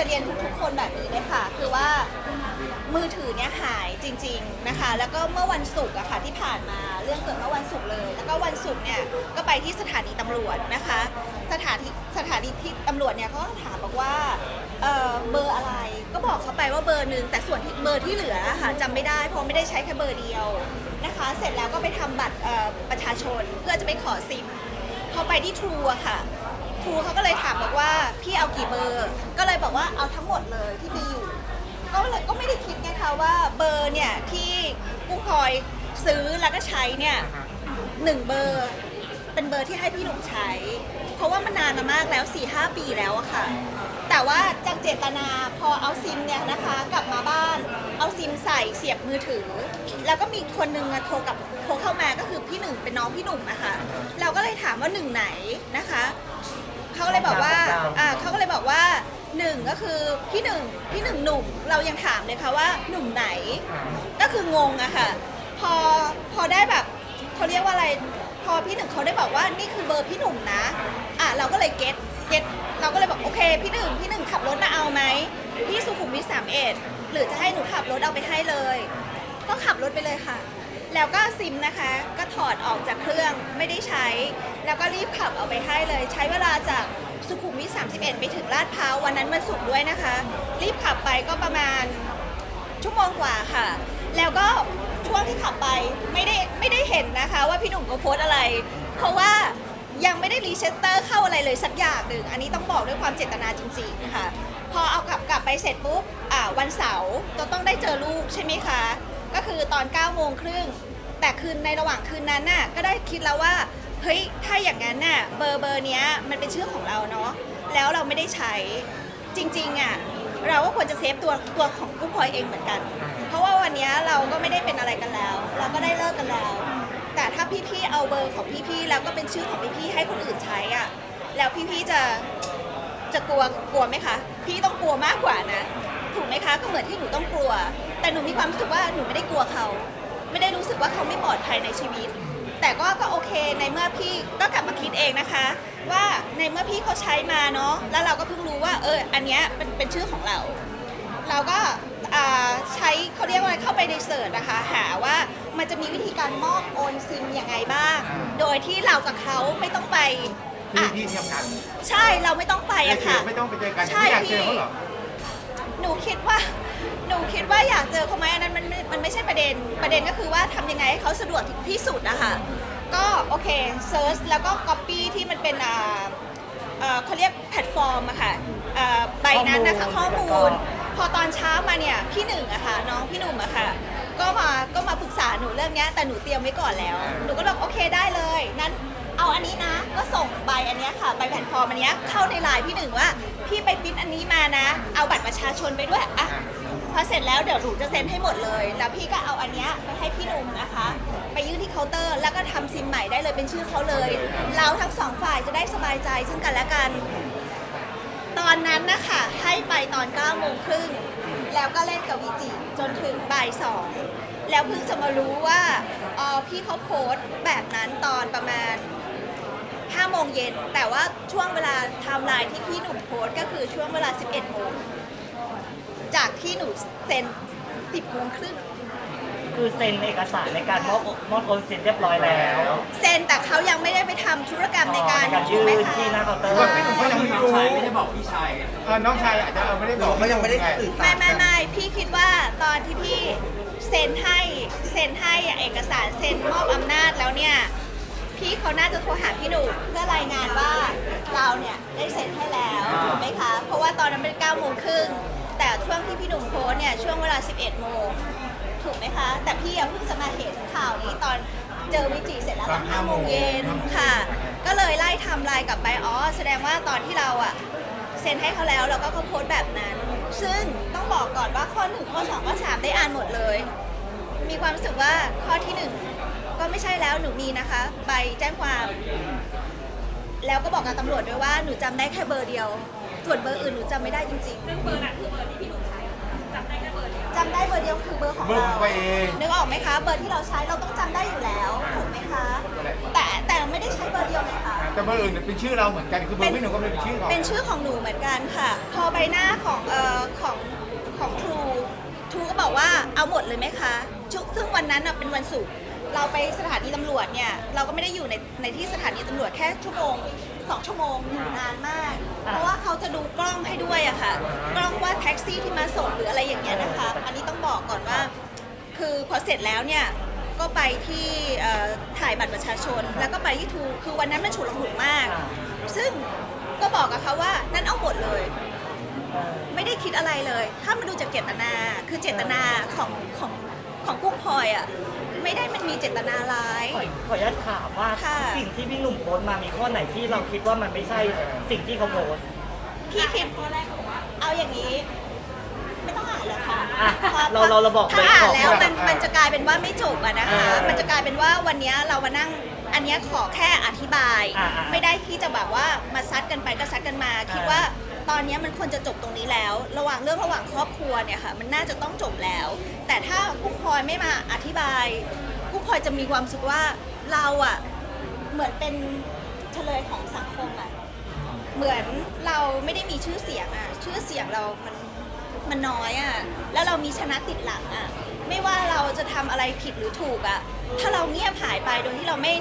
จะเรียนทุกๆคนแบบนี้เลยค่ะ คือว่ามือถือเนี่ยหายจริง ๆนะคะ แล้วก็เมื่อวันศุกร์อะค่ะที่ผ่านมาเรื่องเกิดเมื่อวันศุกร์เลย แล้วก็วันศุกร์เนี่ยก็ไปที่สถานีตำรวจนะคะ สถานีสถานีที่ตำรวจเนี่ยเขาก็ถามบอกว่าเออเบอร์อะไรก็บอกเขาไปว่าเบอร์หนึ่งแต่ส่วนที่เบอร์ที่เหลืออะค่ะจำไม่ได้เพราะไม่ได้ใช้แค่เบอร์เดียวนะคะ เสร็จแล้วก็ไปทำบัตรประชาชนเพื่อจะไปขอซิมพอไปที่ทรูอะค่ะ รูเขาก็เลยถามบอกว่าพี่เอากี่เบอร์ ก็เลยบอกว่าเอาทั้งหมดเลยที่มีอยู่ ก็เลยก็ไม่ได้คิดไงคะว่าเบอร์เนี่ยที่กุ้งพลอยซื้อแล้วก็ใช้เนี่ยหนึ่งเบอร์ เป็นเบอร์ที่ให้พี่หนุ่มใช้ เพราะว่ามันนานมามากแล้ว4ีหปีแล้วอะค่ะ แต่ว่าจากเจตนาพอเอาซิมเนี่ยนะคะ กลับมาบ้านเอาซิมใส่เสียบมือถือ แล้วก็มีคนนึงอะโทรกับโทรเข้ามาก็คือพี่หนึ่งเป็นน้องพี่หนุ่มอะค่ะเราก็เลยถามว่าหนึ่งไหนนะคะ เขาก็เลยบอกว่าอ่าเขาก็เลยบอกว่าหนึ่งก็คือพี่หนึ่งพี่หนึ่งหนุ่มเรายังถามเลยค่ะว่าหนุ่มไหน ก็คืองงอะค่ะ พอพอได้แบบเขาเรียกว่าอะไร พอพี่หนึ่งเขาได้บอกว่านี่คือเบอร์พี่หนุ่มนะอะเราก็เลยเก็ตเก็ตเราก็เลยบอกโอเค พี่หนึ่งพี่หนึ่งขับรถมาเอาไหมพี่สุขุมวิทสามเอ็ดหรือจะให้หนูขับรถเอาไปให้เลย ก็ขับรถไปเลยค่ะ แล้วก็ซิมนะคะ ก็ถอดออกจากเครื่องไม่ได้ใช้ แล้วก็รีบขับเอาไปให้เลย ใช้เวลาจากสุขุมวิท31 ไปถึงลาดพร้าววันนั้นวันศุกร์ด้วยนะคะ รีบขับไปก็ประมาณชั่วโมงกว่าค่ะ แล้วก็ช่วงที่ขับไปไม่ได้ไม่ได้เห็นนะคะว่าพี่หนุ่มเขาโพสต์อะไร เพราะว่ายังไม่ได้รีเชสเตอร์เข้าอะไรเลยสักอย่างหนึ่งอันนี้ต้องบอกด้วยความเจตนาจริงๆนะคะพอเอากลับกลับไปเสร็จปุ๊บอ่าวันเสาร์จะต้องได้เจอลูกใช่ไหมคะ ก็คือตอน9ก้าโมงครึ่งแต่คืนในระหว่างคืนนั้นน่ะก็ได้คิดแล้วว่า เฮ้ยถ้าอย่างนั้นน่ะเบอร์เบอร์เนี้ยมันเป็นชื่อของเราเนาะแล้วเราไม่ได้ใช้จริงๆอะเราก็ควรจะเซฟตัวตัวของกุ้งพลอยเองเหมือนกัน เพราะว่าวันนี้เราก็ไม่ได้เป็นอะไรกันแล้ว เราก็ได้เลิกกันแล้ว แต่ถ้าพี่ๆเอาเบอร์ของพี่ๆแล้วก็เป็นชื่อของพี่ๆให้คนอื่นใช้อะแล้วพี่ๆจะจะกลัวกลัวไหมคะ พี่ต้องกลัวมากกว่านะ ถูกไหมคะก็เหมือนที่หนูต้องกลัว แต่หนูมีความรู้สึกว่าหนูไม่ได้กลัวเขา ไม่ได้รู้สึกว่าเขาไม่ปลอดภัยในชีวิต แต่ก็ก็โอเคในเมื่อพี่ก็กลับมาคิดเองนะคะ ว่าในเมื่อพี่เขาใช้มาเนาะแล้วเราก็เพิ่งรู้ว่าเอออันเนี้ยเป็นเป็นชื่อของเรา เราก็อ่าใช้เขาเรียกว่าอะไรเข้าไปในเสิร์ชนะคะหาว่ามันจะมีวิธีการมอบโอนซิมยังไงบ้าง โดยที่เรากับเขาไม่ต้องไปที่อะที่เทียมกันใช่เราไม่ต้องไปไม่อะเจค่ะอไม่ต้องไปเจอกันใช่ไม่อยากเจอพี่เขาเหรอ หนูคิดว่า หนูคิดว่าอยากเจอเขาไหมอันนั้นมันมันมันไม่ใช่ประเด็นประเด็นก็คือว่าทำยังไงให้เขาสะดวกที่สุดอะค่ะก็โอเคเซิร์ชแล้วก็ก๊อปปี้ที่มันเป็นอ่าเอ่อเขาเรียกแพลตฟอร์มอะค่ะเอ่อใบนั้นนะคะข้ข้ออมูมูล ล พอตอนเช้ามาเนี่ยพี่หนึ่งอะค่ะน้องพี่หนุ่มอะค่ะ ก็มาก็มาปรึกษาหนูเรื่องเนี้ยแต่หนูเตรียมไว้ก่อนแล้ว หนูก็บอกโอเคได้เลยนั้นเอาอันนี้นะก็ส่งใบอันเนี้ยค่ะใบแผ่นฟอร์มอันเนี้ยเข้าในไลน์พี่หนึ่งว่า พี่ไปปริ้นอันนี้มานะ เอาบัตรประชาชนไปด้วยอะ พอเสร็จแล้วเดี๋ยวหนูจะเซ็นให้หมดเลย แล้วพี่ก็เอาอันเนี้ยไปให้พี่หนุ่มนะคะ ไปยื่นที่เคาน์เตอร์ แล้วก็ทำซิมใหม่ได้เลยเป็นชื่อเขาเลย เราทั้งสองฝ่ายจะได้สบายใจซึ่งกันและกัน ตอนนั้นนะคะให้ไปตอน9โมงครึ่งแล้วก็เล่นกับวิจิจนถึงบ่ายสองแล้วเพิ่งจะมารู้ว่าอ๋อพี่เขาโพสต์แบบนั้นตอนประมาณ5โมงเย็นแต่ว่าช่วงเวลาไทม์ไลน์ที่พี่หนุ่มโพสต์ก็คือช่วงเวลา 11โมง จากที่หนูเซ็น10โมงครึ่งคือเซ็นเอกสารในการมอบมอบโอนสินเรียบร้อยแล้ว เซ็นแต่เขายังไม่ได้ไปทำธุรกรรมในการในการยื่ถูกไหมนคะที่หน้าเคาน์เตอร์ว่าพี่หนุ่มเขายังไม่รู้ไม่ได้บอกพี่ชายไงเออน้องชายอาจจะเออไม่ได้บอกเขายังไม่ได้สื่อสารไม่ไม่ไม่พี่คิดว่าตอนที่พี่เซ็นให้เซ็นให้เอกสารเซ็นมอบอำนาจแล้วเนี่ย พี่เขาน่าจะโทรหาพี่หนุ่มเพื่อรายงานว่าเราเนี่ยได้เซ็นให้แล้วถูกไหมคะ เพราะว่าตอนนั้นเป็น9โมงครึ่งแต่ ช่วงที่พี่หนุ่มโพสต์เนี่ยช่วงเวลา 11 โมงถูกไหมคะ แต่พี่ยังเพิ่งจะมาเห็นข่าวนี้ตอนเจอวิจิเสร็จแล้วตอน5โมงเย็นค่ะ ก็เลยไล่ไทำลายกลับไปอ๋อแสดงว่าตอนที่เราอะเซ็นให้เขาแล้วแล้วก็เขาโพสต์แบบนั้น ซึ่งต้องบอกก่อนว่าข้อหนึ่งข้อสองข้อสามได้อ่านหมดเลย มีความรู้สึกว่าข้อที่หนึ่งก็ไม่ใช่แล้วหนูมีนะคะใบแจ้งความ แล้วก็บอกกับตำรวจด้วยว่าหนูจำได้แค่เบอร์เดียว ส่วนเบอร์อื่นหนูจำไม่ได้จริงๆซึ่งเบอร์นั้นคือเบอร์ที่พี่หนุ่มใช้จำได้แค่เบอร์เดียวจำได้เบอร์เดียวคือเบอร์ของเบอร์เราของตัวเอง นึกออกไหมคะ เบอร์ที่เราใช้เราต้องจำได้อยู่แล้วถูกไหมคะ แต่แต่ไม่ได้ใช้เบอร์เดียวเลยค่ะอ่าแต่เบอร์อื่นเป็นชื่อเราเหมือนกันคือเบอร์พี่หนุ่มก็เป็นชื่อของเป็นชื่อของหนูเหมือนกันค่ะ พอใบหน้าของเอ่อของของครูครูก็บอกว่าเอาหมดเลยไหมคะชุซึ่งวันนั้นน่ะเป็นวันศุกร์ เราไปสถานีตำรวจเนี่ยเราก็ไม่ได้อยู่ในในที่สถานีตำรวจแค่ชั่วโมงสองชั่วโมงอยู่นานมาก เพราะว่าเขาจะดูกล้องให้ด้วยอะค่ะ กล้องว่าแท็กซี่ที่มาส่งหรืออะไรอย่างเงี้ยนะคะ อันนี้ต้องบอกก่อนว่า คือพอเสร็จแล้วเนี่ยก็ไปที่เอ่อถ่ายบัตรประชาชน แล้วก็ไปที่ทูคือวันนั้นมันฉุกละหุกมาก ซึ่งก็บอกกับเขาว่านั่นเอาหมดเลย ไม่ได้คิดอะไรเลย ถ้ามาดูจากเจตนา คือเจตนาของของของกุ้งพลอยอะ ไม่ได้มันมีเจตนาร้าย ขอขออนุญาตถามว่าค่ะ สิ่งที่พี่หนุ่มโพสต์มามีข้อไหนที่เราคิดว่ามันไม่ใช่สิ่งที่เขาโพสต์ พี่คิดเอาอย่างนี้ ไม่ต้องอ่านหรอกค่ะอะพะเราเราเราบอกถ้าเลยอ่านบอกแล้วมันอะ มันจะกลายเป็นว่าไม่จบอะนะคะเออมันจะกลายเป็นว่าวันเนี้ยเรามานั่งอันเนี้ยขอแค่อธิบาย อะอะไม่ได้ที่จะแบบว่ามาซัดกันไปก็ซัดกันมา คิดว่า ตอนนี้มันควรจะจบตรงนี้แล้ว ระหว่างเรื่องระหว่างครอบครัวเนี่ยค่ะมันน่าจะต้องจบแล้ว แต่ถ้ากุ้งพลอยไม่มาอธิบายกุ้งพลอยจะมีความสึกว่าเราอะเหมือนเป็นเฉลยของสังคมอะเหมือนเราไม่ได้มีชื่อเสียงอะชื่อเสียงเรามันมันน้อยอะแล้วเรามีชนะติดหลังอะไม่ว่าเราจะทำอะไรผิดหรือถูกอะถ้าเราเงียบหายไปโดยที่เราไม่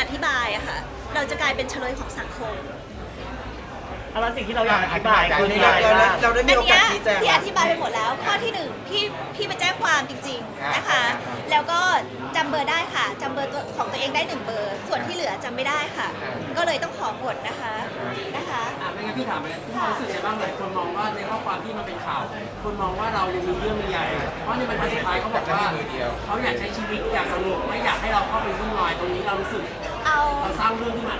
อธิบายอะค่ะเราจะกลายเป็นเฉลยของสังคม อาละสิ่งที่เราอยากอธิบายอะคืออธิบายอะไรเราได้บ้าง เราได้มีโอกาสชี้แจง พี่แล้อวธิบายไปหมดแล้ว ข้อที่หนึ่งพี่พี่ไปแจ้งความจริง ๆนะคะ แล้วก็จำเบอร์ได้ค่ะจำเบอร์ตัวของตัวเองได้หนึ่งเบอร์ ส่วนที่เหลือจำไม่ได้ค่ะ ก็เลยต้องขอหมดนะคะนะคะ อะไม่งั้นพี่ถามไปเลยพี่รู้สึกยังไงบ้างหลายคนมองว่าในข้อความที่มันเป็นข่าว คนมองว่าเรายังมีเรื่องมีใหญ่ เพราะในบรรทัดสุดท้ายเขาบอกว่าเขาอยากใช้ชีวิตอย่างสงบไม่อยากให้เราเข้าไปวุ่นวายตรงนี้เรารู้สึกเอา เราสร้างเรื่องขึ้นมา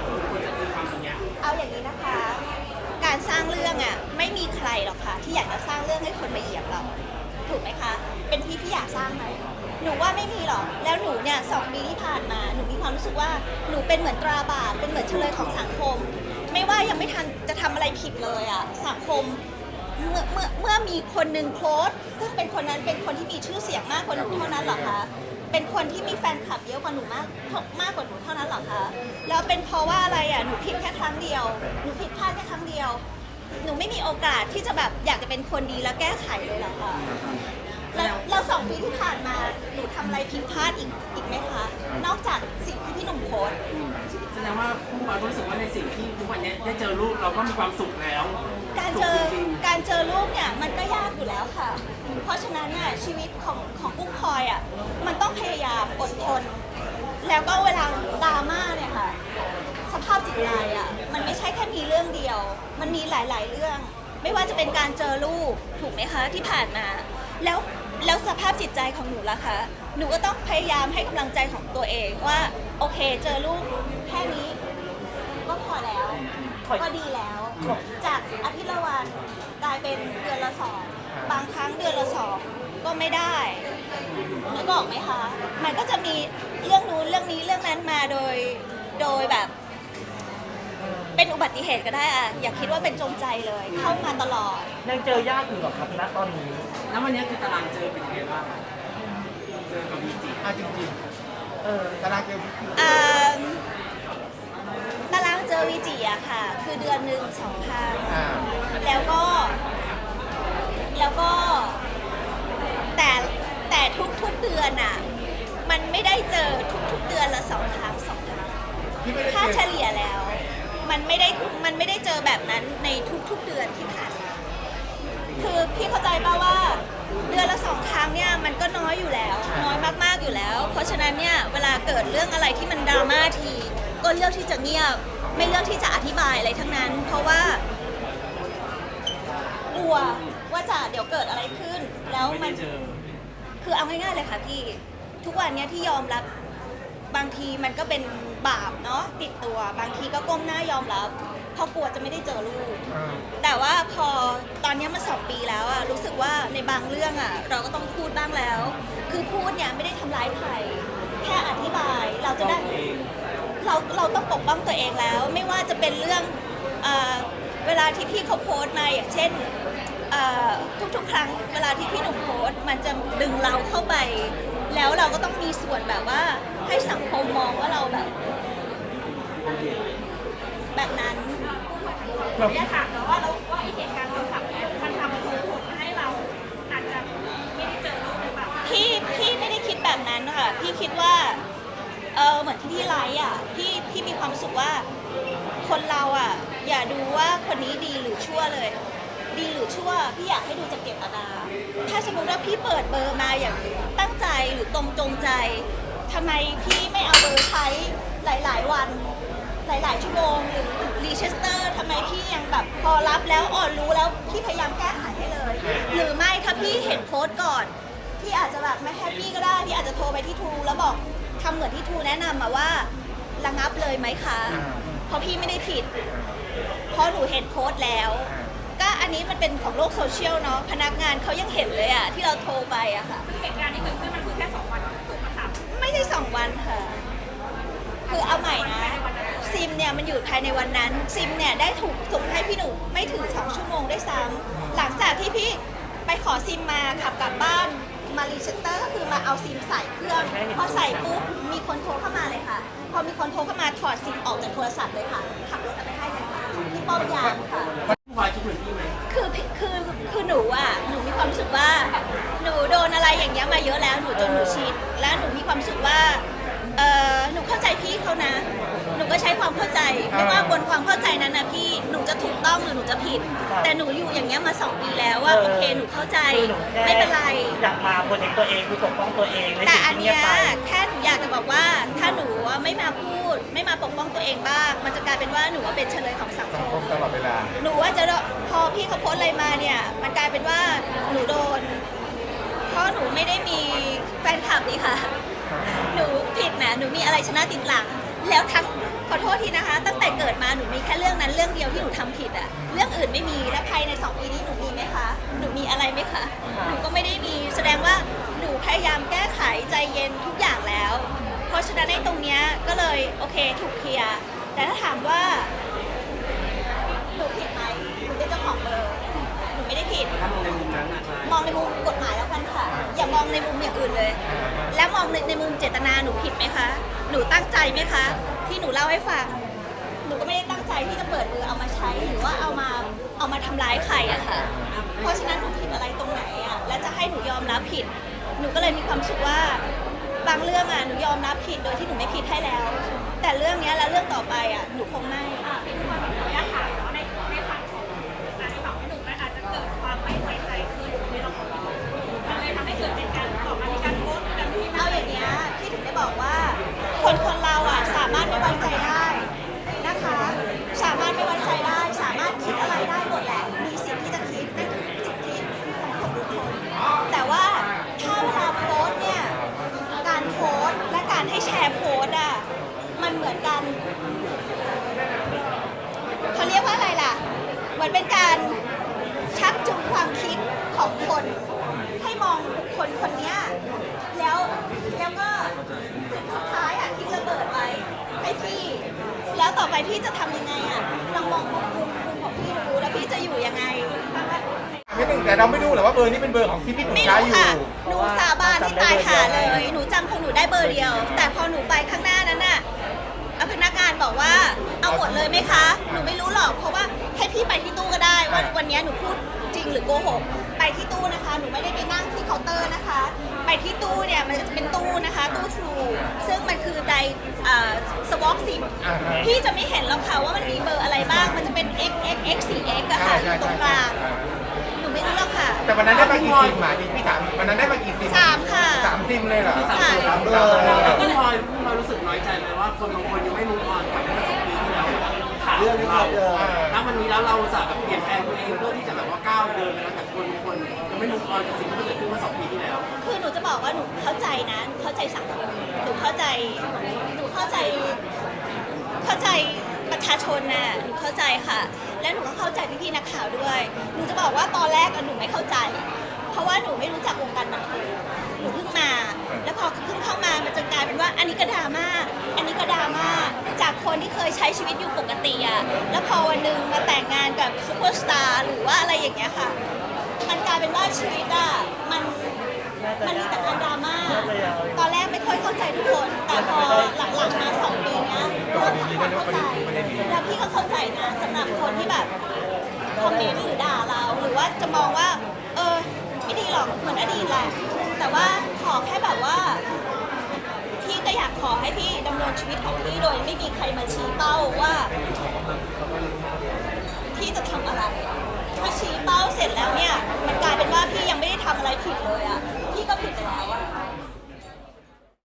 สร้างเรื่องอะไม่มีใครหรอกค่ะที่อยากจะสร้างเรื่องให้คนมาเหยียบเรา ถูกไหมคะ เป็นพี่ที่อยากสร้างไหมหนูว่าไม่มีหรอก แล้วหนูเนี่ยสองปีที่ผ่านมา หนูมีความรู้สึกว่าหนูเป็นเหมือนตราบาปเป็นเหมือนเฉลยของสังคม ไม่ว่ายังไม่ทันจะทำอะไรผิดเลยอะสังคมเมื่อเมื่อเมื่อมีคนหนึ่งโพสต์ซึ่งเป็นคนนั้นเป็นคนที่มีชื่อเสียงมากกว่าหนูเท่านั้นหรอคะ เป็นคนที่มีแฟนคลับเยอะกว่าหนูมากมากกว่าหนูเท่านั้นเหรอคะ แล้วเป็นเพราะว่าอะไรอะ หนูผิดแค่ครั้งเดียว หนูผิดพลาดแค่ครั้งเดียว หนูไม่มีโอกาสที่จะแบบอยากจะเป็นคนดีแล้วแก้ไขเลยหรอคะแล้วสองปีที่ผ่านมาำอะไรผิดพลาดอีกอีกไหมคะ นอกจากสิ่งที่พี่หนุ่มโพสต์แสดงว่าผู้มารู้สึกว่าในสิ่งที่ทุกวันนี้ได้เจอลูกเราก็มีความสุขแล้วการสุเจขอจริงการเจอลูกเนี่ยมันก็ยากอยู่แล้วค่ะ เพราะฉะนั้นเนี่ยชีวิตของของกุ้งพลอยอะมันต้องพยายามอดทน แล้วก็เวลาดราม่าเนี่ยค่ะ สภาพจิตใจอะมันไม่ใช่แค่มีเรื่องเดียว มันมีหลายๆเรื่อง ไม่ว่าจะเป็นการเจอลูกถูกไหมคะที่ผ่านมา แล้ว แล้วสภาพจิตใจของหนูล่ะคะ หนูก็ต้องพยายามให้กำลังใจของตัวเองว่า โอเคเจอลูกแค่นี้ ก็พอแล้วขอก็ดีแล้ว จากอาทิตย์ละวันกลายเป็นเดือนละสองบางครั้งเดือนละสองก็ไม่ได้นึกออกไหมคะ มันก็จะมีเรื่องนู้นเรื่องนี้เรื่องนั้นมาโดย โดยแบบ เป็นอุบัติเหตุก็ได้อะอย่าคิดว่าเป็นจงใจเลย เข้ามาตลอด ยังเจอยากอยู่หรอครับณตอนนี้ๆแล้ววันนี้คือตารางเจอเป็นยังไงบ้าง เจอกับวีจิอะจริงเออๆตารางเกมอ่าตารางเจอวิจิอะค่ะ คือเดือนหนึ่งสองครั้งอ่าแล้วก็ แล้วก็ แต่แต่ทุกทุกๆเดือนอะมันไม่ได้เจอทุกทุกๆเดือนละสองครั้งสองครั้ง ที่ไม่ได้ถ้าเจเฉอลี่ยแล้ว มันไม่ได้มันไม่ได้เจอแบบนั้นในทุกๆเดือนที่ผ่านมาคือพี่เข้าใจป่าว่าเดือนละสองครั้งเนี่ยมันก็น้อยอยู่แล้ว น้อยมากๆอยู่แล้ว เพราะฉะนั้นเนี่ยเวลาเกิดเรื่องอะไรที่มันดราม่าที ก็เลือกที่จะเงียบ ไม่เลือกที่จะอธิบายอะไรทั้งนั้น เพราะว่ากลัวว่าจะเดี๋ยวเกิดอะไรขึ้น แล้วมันคือเอาง่ายๆเลยค่ะพี่ ทุกวันเนี้ยที่ยอมรับบางทีมันก็เป็น บาปเนาะติดตัวบางทีก็ก้มหน้ายอมรับเพราะกลัวจะไม่ได้เจอลูก อ่าแต่ว่าพอตอนเนี้ยมันสองปีแล้วอะรู้สึกว่าในบางเรื่องอะเราก็ต้องพูดบ้างแล้ว คือพูดเนี่ยไม่ได้ทำร้ายใครแค่อธิบายเราจะได้เราเราต้องปกป้องตัวเองแล้ว ไม่ว่าจะเป็นเรื่องเออเวลาที่พี่เขาโพสต์มาอย่างเช่นเอ่อทุกๆ ครั้งเวลาที่พี่หนุ่มโพสต์มันจะดึงเราเข้าไป แล้วเราก็ต้องมีส่วนแบบว่าให้สังคมมองว่าเราแบบขออนุญาตถามนะว่าเราว่าไอเหตุการณ์โทรศัพท์เนี้ยมันทำส่งผลให้เราอาจจะไม่ได้เจอลูกหรือเปล่าพี่พี่ไม่ได้คิดแบบนั้นค่ะพี่คิดว่าเออเหมือนที่พี่ไลฟ์อะพี่พี่มีความรู้สึกว่า คนเราอะ อย่าดูว่าคนนี้ดีหรือชั่วเลย ดีหรือชั่วพี่อยากให้ดูจากเจตนาถ้าสมมติว่าพี่เปิดเบอร์มาอย่างตั้งใจหรือตรงจงใจทำไมพี่ไม่เอาเบอร์ใช้หลาย ๆ วัน หลาย ๆ ชั่วโมงหรือรีเชสเตอร์ทำไมพี่ยังแบบพอรับแล้วอ่อนรู้แล้วพี่พยายามแก้ไขให้เลย หรือไม่ถ้าพี่เห็นโพสต์ก่อนพี่อาจจะแบบไม่แฮปปี้ก็ได้พี่อาจจะโทรไปที่ทูแล้วบอกทำเหมือนที่ทูแนะนำมาว่าระงับเลยไหมคะ เพราะพี่ไม่ได้ผิด เพราะหนูเห็นโพสต์แล้ว อันนี้มันเป็นของโลกโซเชียลเนาะพนักงานเขายังเห็นเลยอะที่เราโทรไปอะค่ะ เหตุการณ์ที่เกิดขึ้นมันคือแค่สองวันสุกร์มาสามไม่ใช่สองวันค่ะ คือเอาใหม่นะ ซิมเนี่ยมันอยู่ภายในวันนั้น ซิมเนี่ยได้ถูกส่งให้พี่หนูไม่ถึงสองชั่วโมงได้วยซ้ำหลังจากที่พี่ไปขอซิมมาขับกลับบ้านมารีเชสเตอร์ก็คือมาเอาซิมใส่เครื่องพอใส่ปุ๊บมีคนโทรเข้ามาเลยค่ะ พอมีคนโทรเข้ามาถอดซิมออกจากโทรศัพท์เลยค่ะขับรถเอาไปให้เลยค่ะที่ป้อมยามค่ะ เงี้ยมาเยอะแล้วหนูจนหนูชินและหนูมีความรู้สึกว่าเออหนูเข้าใจพี่เขานะ หนูก็ใช้ความเข้าใจไม่ว่าบนความเข้าใจนั้นนะพี่หนูจะถูกต้องหรือหนูจะผิด แต่หนูอยู่อย่างเงี้ยมาสองปีแล้วว่าโอเคหนูเข้าใจคือหนูแค่ไม่เป็นไร อยากมาโปรเทคตัวเองคือปกป้องตัวเองในแต่สิ่งอันที่เงียเนี้บยไปแค่หนูอยากจะบอกว่าถ้าหนูอะไม่มาพูด ไม่มาปกป้องตัวเองบ้าง มันจะกลายเป็นว่าหนูว่าเป็นเฉลยของสังคสังมคมตลอดเวลา หนูว่าจะโดนพอพี่เขาโพสต์อะไรมาเนี่ย มันกลายเป็นว่าหนูโดน เพราะหนูไม่ได้มีแฟนคลับนี่ค่ะ หนูผิดนะหนูมีอะไรชนะติดหลัง แล้วทั้งขอโทษทีนะคะ ตั้งแต่เกิดมาหนูมีแค่เรื่องนั้นเรื่องเดียวที่หนูทำผิดอะเรื่องอื่นไม่มีและภายในสองปีนี้หนูมีไหมคะหนูมีอะไรไหมคะหนูก็ไม่ได้มีแสดงว่าหนูพยายามแก้ไขใจเย็นทุกอย่างแล้ว เพราะฉะนั้นในตรงเนี้ยก็เลยโอเคถูกเคลียร์แต่ถ้าถามว่า หนูผิดไหมหนูเป็นเจ้าของเบอร์ หนูไม่ได้ ผิด ถ้ามองในมุมนั้นนะใช่มองในมุมกฎหมายแล้วกันค่ะ อย่ามองในมุมอย่างอื่นเลย และมองในในมุมเจตนาหนูผิดไหมคะ หนูตั้งใจไหมคะ ที่หนูเล่าให้ฟัง หนูก็ไม่ได้ตั้งใจที่จะเปิดมือเอามาใช้หรือว่าเอามาเอามาทำร้ายใครอะค่ะ เพราะฉะนั้นหนูผิดอะไรตรงไหนอะและจะให้หนูยอมรับผิด หนูก็เลยมีความรู้สึกว่า บางเรื่องอะหนูยอมรับผิดโดยที่หนูไม่ผิดให้แล้ว แต่เรื่องเนี้ยและเรื่องต่อไปอะหนูคงไม่ อะพี่ทุกคนขออนุญาตถามเนาะในในฝั่งของอะในฝั่งพี่หนุ่มมันอาจจะเกิดความไม่ไว้ใจขึ้นในระบบมันเลยทำให้เกิดเป็นการออกมามีการโพสต์กันที่ เอาอย่างเงี้ยพี่ถึงได้บอกว่า คนคนเราอะสามารถไม่ไว้ใจได้นะคะ สามารถไม่ไว้ใจได้ สามารถคิดอะไรได้หมดแหละ มีสิทธิ์ที่จะคิดนั่นคือสิทธิของคนทุกคนแต่ว่าถ้าเวลาโพสต์เนี่ย การโพสต์และการให้แชร์โพสต์อะ มันเหมือนกัน เขาเรียกว่าอะไรล่ะ เหมือนเป็นการชักจูงความคิดของคน ให้มองบุคคลคนเนี้ยแล้วแล้วก็สุดท้ายอะทิ้งระเบิดไว้ให้พี่ แล้วต่อ ไปพี่จะทำยังไงอะลองมองมุมมุมมุมของพี่ดูแล้วพี่จะอยู่ยังไง ไม่นึงแต่เราไม่รู้หรอกว่าเบอร์นี้เป็นเบอร์ของที่พี่หนุ่มไม่ใช้รู้อยู่ ค่ะ หนูสาบานที่ตายหาเลย หนูจำของหนูได้เบอร์เดียว แต่พอหนูไปข้างหน้านั้นน่ะเอาพนักงานบอกว่า เอาหมดเลยไหมคะ หนูไม่รู้หรอก เพราะว่าให้พี่ไปที่ตู้ก็ได้ว่าวันนี้หนูพูดจริงหรือโกหกไป ที่ตู้นะคะ หนูไม่ได้ไปนั่งที่เคาน์เตอร์นะคะ ไปที่ตู้เนี่ยมันจะเป็นตู้นะคะ ตู้ทรูซึ่งมันคือไดสวอปซิมอ่าฮะพี่จะไม่เห็นหรอกค่ะว่ามันมีเบอร์อะไรบ้าง มันจะเป็น x x x 4 x อะค่ะอยู่ตรงกลางหนูไม่รู้หรอกค่ะแต่วันนั้นได้มากี่ซิมอะอีกพี่ถามอีกวันนั้นได้มากี่ซิมสามค่ะสามซิมเลยเหรอสามค่ะตัวสามเบอร์เลยเหรอพี่พลอยพี่พลอยรู้สึกน้อยใจไหมว่าคนบางคนยังไม่รู้ออนกับ ถามเราถ้าวันนี้แล้วเราจะแบบเปลี่ยนแปลงตัวเองเพื่อที่จะแบบว่าก้าวเดินไปแล้วแต่คนคนยังไม่รู้ออนกับสิ่งที่เกิดขึ้นเมื่อสองปีที่แล้ว คือหนูจะบอกว่าหนูเข้าใจนะเข้าใจสังคมหนูเข้าใจหนูเข้าใจ เข้าใจประชาชนน่ะหนูเข้าใจค่ะ และหนูก็เข้าใจพี่ๆนักข่าวด้วย หนูจะบอกว่าตอนแรกอะหนูไม่เข้าใจ เพราะว่าหนูไม่รู้จักวงการบันเทิง นูเพิ่งมา แล้วพอเพิ่งเข้ามามันจะกลายเป็นว่า อันนี้ก็ดราม่าอันนี้ก็ดราม่าจากคนที่เคยใช้ชีวิตอยู่ปกติอะแล้วพอวันหนึ่งมาแต่งงานกับซูเปอร์สตาร์หรือว่าอะไรอย่างเงี้ยค่ะ มันกลายเป็นว่าชีวิตอะมันมันมีแต่การดราม่าตอนแรกไม่ค่อยเข้าใจทุกคน แต่พอหลังๆมาสองปีเนี้ยเริ่มทำความเข้าใจแล้วพี่ก็เข้าใจนะสำหรับคนที่แบบคอมเมนต์หรือด่าเรา หรือว่าจะมองว่า เออไม่ดีหรอกเหมือนอดีตแหละ แต่ว่าขอแค่แบบว่าพี่ก็อยากขอให้พี่ดำเนินชีวิตของพี่โดยไม่มีใครมาชี้เป้าว่า พี่จะทำอะไร ถ้าชี้เป้าเสร็จแล้วเนี่ย มันกลายเป็นว่าพี่ยังไม่ได้ทำอะไรผิดเลยอะ